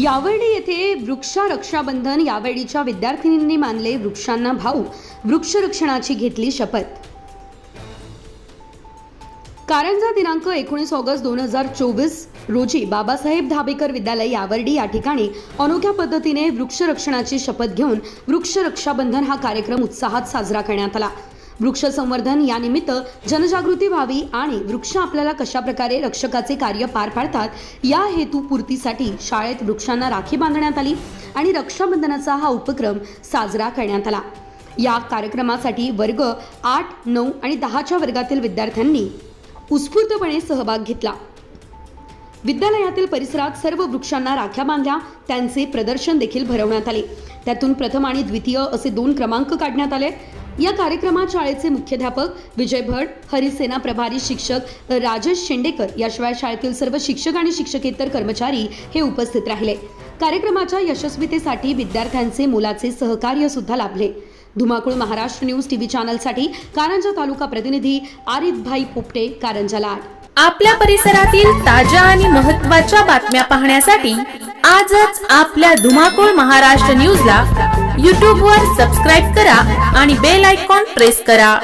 यावर्डी येथे वृक्ष रक्षाबंधन यावेळीच्या विद्यार्थिनींनी मानले वृक्षांना भाऊ. वृक्षरक्षणाची घेतली शपथ. कारंजा दिनांक एकोणीस ऑगस्ट दोन हजार चोवीस रोजी बाबासाहेब धाबेकर विद्यालय यावर्डी या ठिकाणी अनोख्या पद्धतीने वृक्षरक्षणाची शपथ घेऊन वृक्षरक्षाबंधन हा कार्यक्रम उत्साहात साजरा करण्यात आला. वृक्ष संवर्धन यानिमित्त जनजागृती व्हावी आणि वृक्ष आपल्याला कशा प्रकारे रक्षकाचे कार्य पार पाडतात या हेतूपूर्तीसाठी शाळेत वृक्षांना राखी बांधण्यात आली आणि रक्षाबंधनाचा हा उपक्रम साजरा करण्यात आला. या कार्यक्रमासाठी वर्ग आठ नऊ आणि दहाच्या वर्गातील विद्यार्थ्यांनी उत्स्फूर्तपणे सहभाग घेतला. विद्यालयातील परिसरात सर्व वृक्षांना राख्या बांधल्या त्यांचे प्रदर्शन देखील भरवण्यात आले. त्यातून प्रथम आणि द्वितीय असे दोन क्रमांक काढण्यात आले. या कार्यक्रमात शाळेचे मुख्याध्यापक विजय भट हरिसेना प्रभारी शिक्षक राजेश शेंडेकर याशिवाय शाळेतील सर्व शिक्षक आणि शिक्षकेतर कर्मचारी हे उपस्थित राहिले. कार्यक्रमाच्या यशस्वीतेसाठी विद्यार्थ्यांचे मुलाचे सहकार्य सुद्धा लाभले. धुमाकूळ महाराष्ट्र न्यूज टीव्ही चॅनलसाठी कारंजा तालुका प्रतिनिधी आरिफभाई पोपटे कारंजा लाड. आपल्या परिसरातील ताज्या आणि महत्त्वाच्या बातम्या पाहण्यासाठी आजच आपल्या धुमाकूळ महाराष्ट्र न्यूजला यूट्यूबवर सबस्क्राईब करा आणि बेल आयकॉन प्रेस करा.